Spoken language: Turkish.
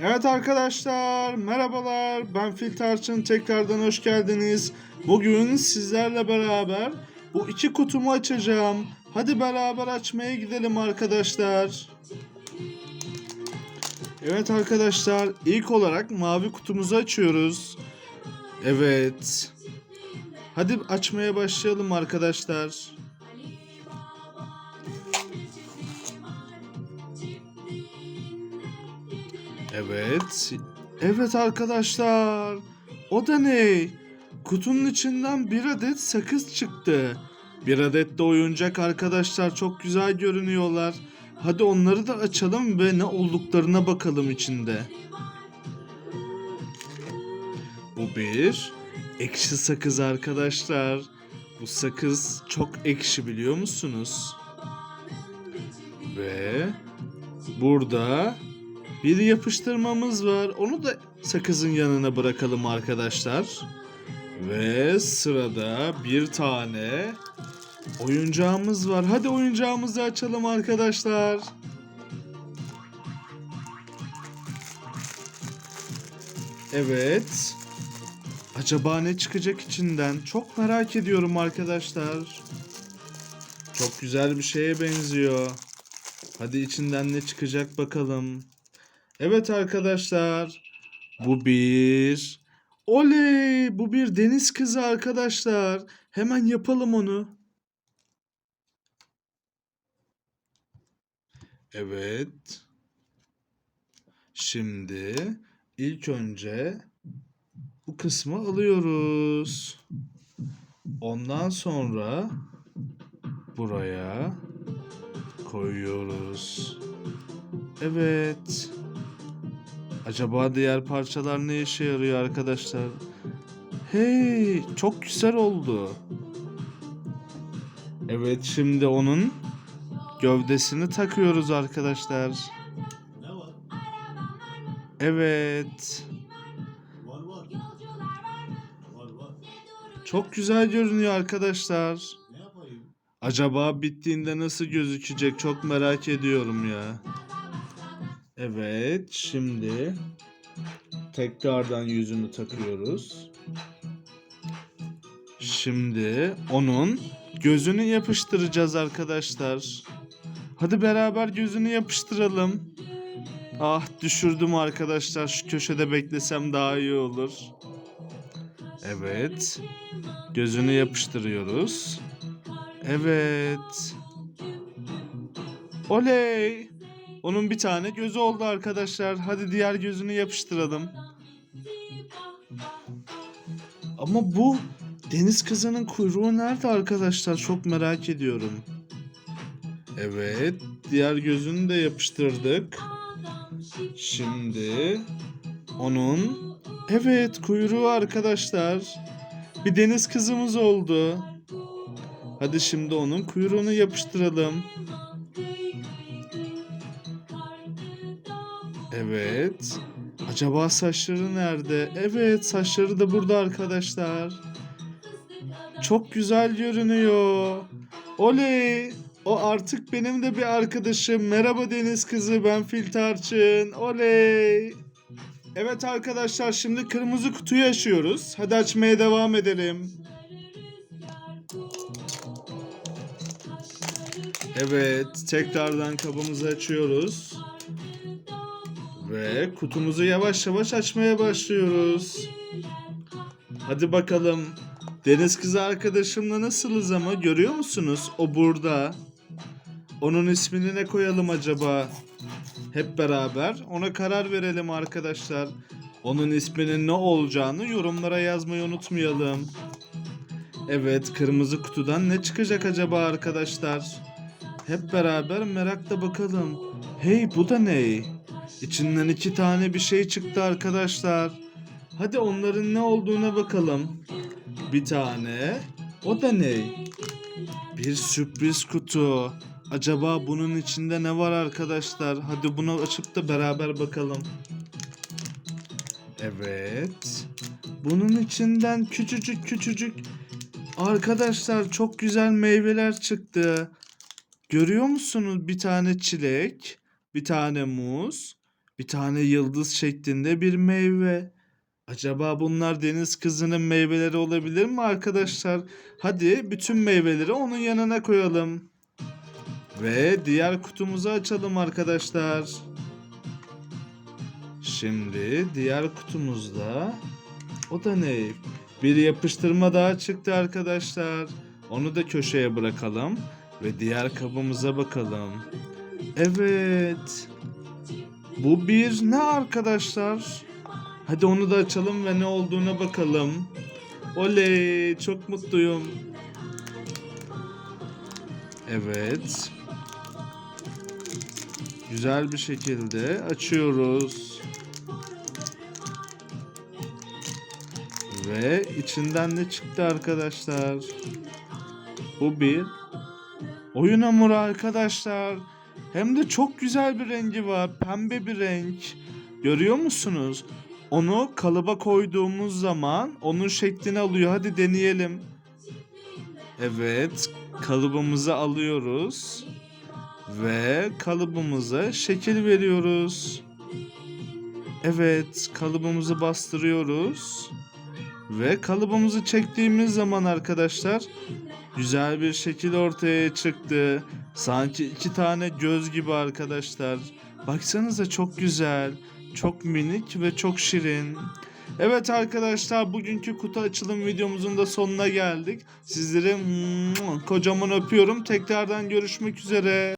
Evet arkadaşlar, merhabalar. Ben Fil Tarçın. Tekrardan hoş geldiniz. Bugün sizlerle beraber bu iki kutumu açacağım. Hadi beraber açmaya gidelim arkadaşlar. Evet arkadaşlar, ilk olarak mavi kutumuzu açıyoruz. Evet. Hadi açmaya başlayalım arkadaşlar. Evet. Evet arkadaşlar. O da ne? Kutunun içinden bir adet sakız çıktı. Bir adet de oyuncak arkadaşlar çok güzel görünüyorlar. Hadi onları da açalım ve ne olduklarına bakalım içinde. Bu bir ekşi sakız arkadaşlar. Bu sakız çok ekşi biliyor musunuz? Ve burada bir yapıştırmamız var. Onu da sakızın yanına bırakalım arkadaşlar. Ve sırada bir tane oyuncağımız var. Hadi oyuncağımızı açalım arkadaşlar. Evet. Acaba ne çıkacak içinden? Çok merak ediyorum arkadaşlar. Çok güzel bir şeye benziyor. Hadi içinden ne çıkacak bakalım. Evet arkadaşlar. Bu bir... Oley! Bu bir deniz kızı arkadaşlar. Hemen yapalım onu. Evet. Şimdi ilk önce bu kısmı alıyoruz. Ondan sonra buraya koyuyoruz. Evet. Acaba diğer parçalar ne işe yarıyor arkadaşlar? Hey, çok güzel oldu. Evet, şimdi onun gövdesini takıyoruz arkadaşlar. Evet. Çok güzel görünüyor arkadaşlar. Acaba bittiğinde nasıl gözükecek çok merak ediyorum ya. Evet, şimdi tekrardan yüzünü takıyoruz. Şimdi onun gözünü yapıştıracağız arkadaşlar. Hadi beraber gözünü yapıştıralım. Ah düşürdüm arkadaşlar. Şu köşede beklesem daha iyi olur. Evet. Gözünü yapıştırıyoruz. Evet. Oley! Onun bir tane gözü oldu arkadaşlar. Hadi diğer gözünü yapıştıralım. Ama bu deniz kızının kuyruğu nerede arkadaşlar? Çok merak ediyorum. Evet, diğer gözünü de yapıştırdık. Şimdi onun evet kuyruğu arkadaşlar. Bir deniz kızımız oldu. Hadi şimdi onun kuyruğunu yapıştıralım. Evet. Acaba saçları nerede? Evet, saçları da burada arkadaşlar. Çok güzel görünüyor. Oley! O artık benim de bir arkadaşım. Merhaba Deniz kızı, ben Fil Tarçın. Oley! Evet arkadaşlar, şimdi kırmızı kutuyu açıyoruz. Hadi açmaya devam edelim. Evet, tekrardan kabımızı açıyoruz. Ve kutumuzu yavaş yavaş açmaya başlıyoruz. Hadi bakalım. Deniz kızı arkadaşımla nasılız ama görüyor musunuz? O burada. Onun ismini ne koyalım acaba? Hep beraber ona karar verelim arkadaşlar. Onun isminin ne olacağını yorumlara yazmayı unutmayalım. Evet, kırmızı kutudan ne çıkacak acaba arkadaşlar? Hep beraber merakla bakalım. Hey bu da ne? İçinden iki tane bir şey çıktı arkadaşlar. Hadi onların ne olduğuna bakalım. Bir tane. O da ne? Bir sürpriz kutu. Acaba bunun içinde ne var arkadaşlar? Hadi bunu açıp da beraber bakalım. Evet. Bunun içinden küçücük küçücük arkadaşlar çok güzel meyveler çıktı. Görüyor musunuz? Bir tane çilek, bir tane muz, bir tane yıldız şeklinde bir meyve. Acaba bunlar deniz kızının meyveleri olabilir mi arkadaşlar? Hadi bütün meyveleri onun yanına koyalım. Ve diğer kutumuzu açalım arkadaşlar. Şimdi diğer kutumuzda o da ne? Bir yapıştırma daha çıktı arkadaşlar. Onu da köşeye bırakalım ve diğer kabımıza bakalım. Evet. Bu bir ne arkadaşlar? Hadi onu da açalım ve ne olduğuna bakalım. Oley, çok mutluyum. Evet. Güzel bir şekilde açıyoruz. Ve içinden ne çıktı arkadaşlar? Bu bir oyun hamuru arkadaşlar. Hem de çok güzel bir rengi var. Pembe bir renk. Görüyor musunuz? Onu kalıba koyduğumuz zaman onun şeklini alıyor. Hadi deneyelim. Evet, kalıbımızı alıyoruz ve kalıbımıza şekil veriyoruz. Evet, kalıbımızı bastırıyoruz ve kalıbımızı çektiğimiz zaman arkadaşlar güzel bir şekil ortaya çıktı. Sanki iki tane göz gibi arkadaşlar. Baksanıza çok güzel, çok minik ve çok şirin. Evet arkadaşlar bugünkü kutu açılım videomuzun da sonuna geldik. Sizleri kocaman öpüyorum. Tekrardan görüşmek üzere.